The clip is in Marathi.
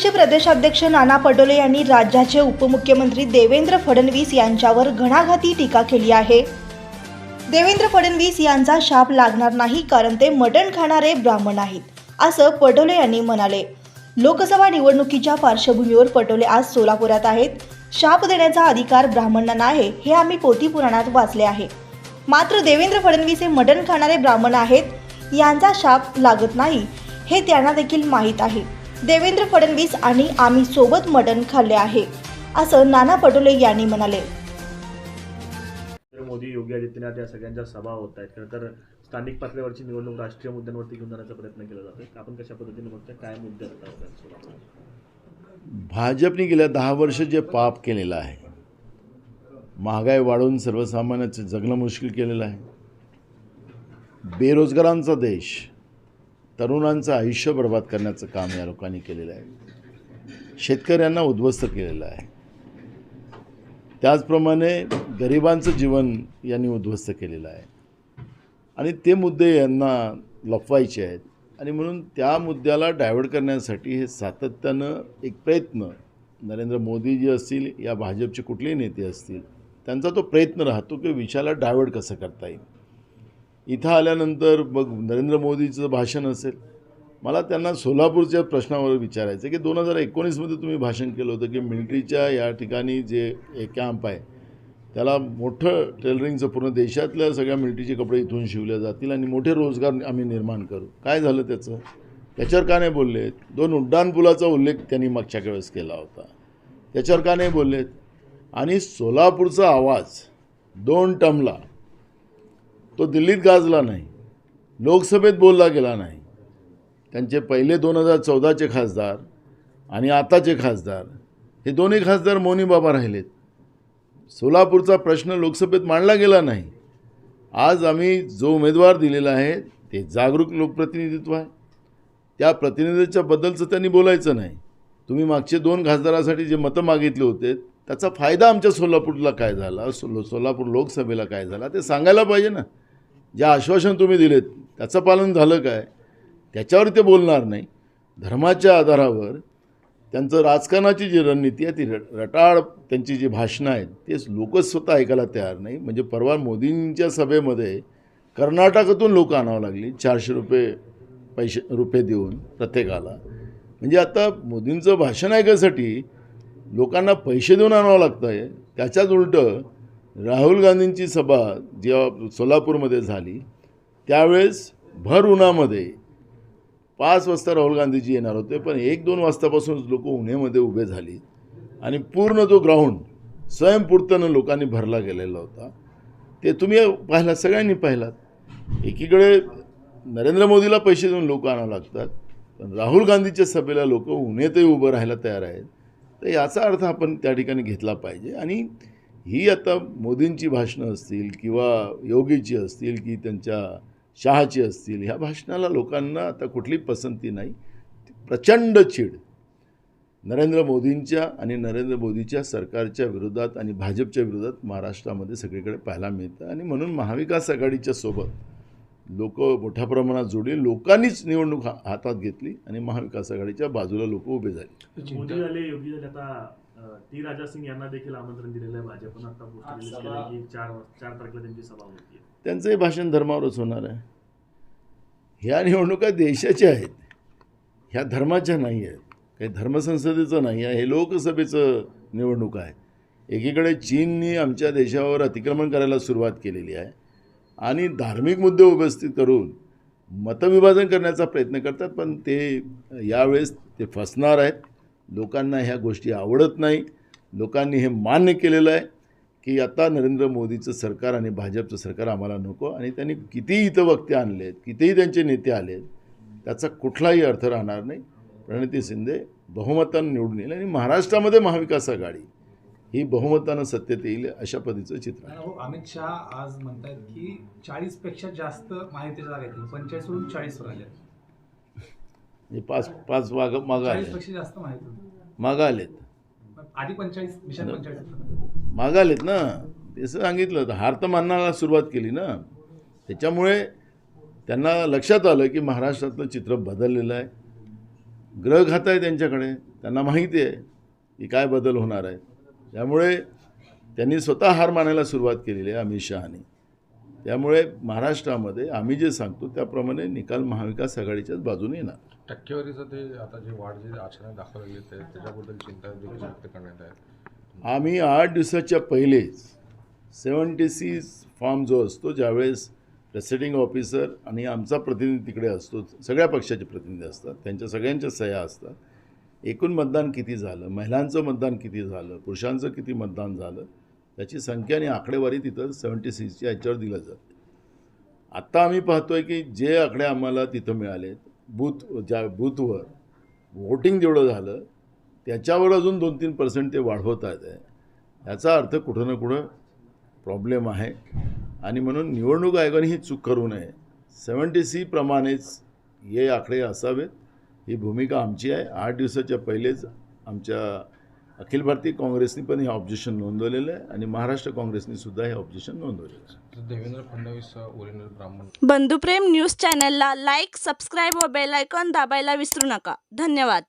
काँग्रेसचे प्रदेशाध्यक्ष नाना पटोले यांनी राज्याचे उपमुख्यमंत्री देवेंद्र फडणवीस यांच्यावर घणाघाती टीका केली आहे. देवेंद्र फडणवीस यांचा शाप लागणार नाही कारण ते मटण खाणारे ब्राह्मण आहेत असं पटोले यांनी म्हणाले. लोकसभा निवडणुकीच्या पार्श्वभूमीवर पटोले आज सोलापुरात आहेत. शाप देण्याचा अधिकार ब्राह्मणांना आहे हे आम्ही पोथी पुराणात वाचले आहे. मात्र देवेंद्र फडणवीस हे मटण खाणारे ब्राह्मण आहेत यांचा शाप लागत नाही हे त्यांना देखील माहीत आहे. देवेंद्र फडणवीस आणि आम्ही सोबत मटण खाल्ले आहे असं नाना पटोले यांनी म्हणाले. नरेंद्र मोदी योगी आदित्यनाथ या सगळ्यांच्या सभा होत आहेत. खरं तर स्थानिक पातळीवरची निवडणूक राष्ट्रीय मुद्द्यांवरती घेऊन जाण्याचा प्रयत्न केला जातोय. आपण कशा पद्धतीने बघताय? काय मुद्दे? भाजपने गेल्या दहा वर्ष जे पाप केलेलं आहे महागाई वाढवून सर्वसामान्याचं जगणं मुश्किल केलेलं आहे. बेरोजगारांचा देश तरुणांचं आयुष्य बर्बाद करण्याचं काम या लोकांनी केलेलं आहे. शेतकऱ्यांना उद्ध्वस्त केलेलं आहे. त्याचप्रमाणे गरिबांचं जीवन यांनी उद्ध्वस्त केलेलं आहे. आणि ते मुद्दे यांना लपवायचे आहेत. आणि म्हणून त्या मुद्द्याला डायव्हर्ट करण्यासाठी हे सातत्यानं एक प्रयत्न नरेंद्र मोदी जे असतील या भाजपचे कुठलेही नेते असतील त्यांचा तो प्रयत्न राहतो की विषयाला डायव्हर्ट कसं करता येईल. इथं आल्यानंतर मग नरेंद्र मोदीचं भाषण असेल. मला त्यांना सोलापूरच्या प्रश्नावर विचारायचं की दोन हजार एकोणीसमध्ये तुम्ही भाषण केलं होतं की मिलिटरीच्या या ठिकाणी जे कॅम्प आहे त्याला मोठं टेलरिंगचं पूर्ण देशातल्या सगळ्या मिलिटरीचे कपडे इथून शिवले जातील आणि मोठे रोजगार आम्ही निर्माण करू. काय झालं त्याचं? त्याच्यावर का नाही बोललेत दोन उड्डाणपुलाचा उल्लेख त्यांनी मागच्या वेळेस केला होता. त्याच्यावर का नाही बोललेत आणि सोलापूरचा आवाज दोन टमला तो दिल्लीत गाजला नाही. लोकसभेत बोलला गेला नाही. त्यांचे पहिले दोन हजार चौदाचे खासदार आणि आताचे खासदार हे दोन्ही खासदार मोनी बाबा राहिलेत. सोलापूरचा प्रश्न लोकसभेत मांडला गेला नाही. आज आम्ही जो उमेदवार दिलेला आहे ते जागरूक लोकप्रतिनिधित्व आहे. त्या प्रतिनिधीच्या बद्दलचं त्यांनी बोलायचं नाही. तुम्ही मागचे दोन खासदारासाठी जे मतं मागितले होते त्याचा फायदा आमच्या सोलापूरला काय झाला सो सोलापूर लोकसभेला काय झाला ते सांगायला पाहिजे ना. जे आश्वासन तुम्ही दिलेत त्याचं पालन झालं काय? त्याच्यावर ते बोलणार नाही. धर्माच्या आधारावर त्यांचं राजकारणाची जी रणनीती आहे ती र रटाळ त्यांची जी भाषणं आहेत ते लोक स्वतः ऐकायला तयार नाही. म्हणजे परवा मोदींच्या सभेमध्ये कर्नाटकातून लोक आणावं लागली चारशे रुपये पैसे रुपये देऊन प्रत्येकाला. म्हणजे आता मोदींचं भाषण ऐकायसाठी लोकांना पैसे देऊन आणावं लागतं आहे त्याच्याच उलटं राहुल गांधींची सभा जेव्हा सोलापूरमध्ये झाली त्यावेळेस भर उन्हामध्ये पाच वाजता राहुल गांधीजी येणार होते पण एक दोन वाजतापासूनच लोक उन्हेमध्ये उभे झाली. आणि पूर्ण तो ग्राउंड स्वयंपूर्तनं लोकांनी भरला गेलेला होता ते तुम्ही पाहिलात सगळ्यांनी पाहिलात. एकीकडे नरेंद्र मोदीला पैसे देऊन लोक आणावं लागतात पण राहुल गांधीच्या सभेला लोक उन्हेतही उभं राहायला तयार आहेत. तर याचा अर्थ आपण त्या ठिकाणी घेतला पाहिजे. आणि ही आता मोदींची भाषणं असतील किंवा योगीची असतील की त्यांच्या शहाची असतील ह्या भाषणाला लोकांना आता कुठली पसंती नाही. प्रचंड चीड नरेंद्र मोदींच्या आणि नरेंद्र मोदीच्या सरकारच्या विरोधात आणि भाजपच्या विरोधात महाराष्ट्रामध्ये सगळीकडे पाहायला मिळतं आणि म्हणून महाविकास आघाडीच्या सोबत लोक मोठ्या प्रमाणात जोडली लोकांनीच निवडणूक हातात घेतली आणि महाविकास आघाडीच्या बाजूला लोक उभे झाले. मोदी झाले योगी झाले आता टी राजा सिंग यांना देखील आमंत्रण दिलेलं आहे. भाजपनं आता पोस्ट रिलीज केलं की चार चार तारखेला त्यांची सभा होती. त्यांचंही भाषण धर्मावरच होणार आहे. ह्या निवडणुका देशाच्या आहेत. ह्या धर्माच्या नाही आहेत. काही धर्मसंसदेचं नाही आहे. हे लोकसभेचं निवडणूक आहे. एकीकडे चीननी आमच्या देशावर अतिक्रमण करायला सुरुवात केलेली आहे आणि धार्मिक मुद्दे उपस्थित करून मतविभाजन करण्याचा प्रयत्न करतात पण ते यावेळेस ते फसणार आहेत. लोकांना ह्या गोष्टी आवडत नाही. लोकांनी हे मान्य केलेलं आहे की आता नरेंद्र मोदीचं सरकार आणि भाजपचं सरकार आम्हाला नको आणि त्यांनी कितीही इथं वक्ते आणले आहेत कितीही त्यांचे नेते आलेत त्याचा कुठलाही अर्थ राहणार नाही. प्रणिती शिंदे बहुमतानं निवडून येईल आणि महाराष्ट्रामध्ये महाविकास आघाडी ही बहुमतानं सत्तेत येईल अशा पद्धतीचं चित्र आहे. हो, अमित शहा आज म्हणतात की चाळीसपेक्षा जास्त माहिती जागा येतील चाळीस आले म्हणजे पाच पाच माग मागं आले जास्त होती. मागं आलेत. आधी मागं आलेत ना. तसं सांगितलं तर हार तर मानायला सुरुवात केली ना. त्याच्यामुळे त्यांना लक्षात आलं की महाराष्ट्रातलं चित्र बदललेलं आहे. ग्रह खातं आहे त्यांच्याकडे. त्यांना माहिती आहे की काय बदल होणार आहे. त्यामुळे त्यांनी स्वतः हार मानायला सुरुवात केलेली आहे अमित शहानी. त्यामुळे महाराष्ट्रामध्ये आम्ही जे सांगतो त्याप्रमाणे निकाल महाविकास आघाडीच्याच बाजूने येणार. टक्केवारीचं ते आता जे वाढ जी अचानक दाखवलेली आहे त्याच्याबद्दल चिंता देखील व्यक्त करण्यात आहे. आम्ही आठ दिवसाच्या पहिलेच सेवन्टी सी फॉर्म जो असतो ज्यावेळेस प्रेसिडिंग ऑफिसर आणि आमचा प्रतिनिधी तिकडे असतो सगळ्या पक्षाचे प्रतिनिधी असतात त्यांच्या सगळ्यांच्या सह्या असतात. एकूण मतदान किती झालं? महिलांचं मतदान किती झालं? पुरुषांचं किती मतदान झालं? त्याची संख्या आणि आकडेवारी तिथं सेवन्टी सिक्सच्या याच्यावर दिलं जाते आत्ता आम्ही पाहतो आहे की जे आकडे आम्हाला तिथं मिळाले बूथ ज्या बूथवर वोटिंग जेवढं झालं त्याच्यावर अजून दोन तीन पर्सेंट ते वाढवत आहेत. आहे याचा अर्थ कुठं ना कुठं प्रॉब्लेम आहे. आणि म्हणून निवडणूक आयोगाने ही चूक करू नये. सेवन्टी सी प्रमाणेच हे आकडे असावेत. ही भूमिका आमची आहे. आठ दिवसाच्या पहिलेच आमच्या अखिल भारतीय काँग्रेसनी पण हे ऑब्जेक्शन नोंदवलेलं आहे आणि महाराष्ट्र काँग्रेसनी सुद्धा हे ऑब्जेक्शन नोंदवलेलं आहे. देवेंद्र फडणवीस ओरिजिनल ब्राह्मण. बंधुप्रेम न्यूज चॅनलला लाईक सबस्क्राईब व बेल आयकॉन दाबायला विसरू नका. धन्यवाद.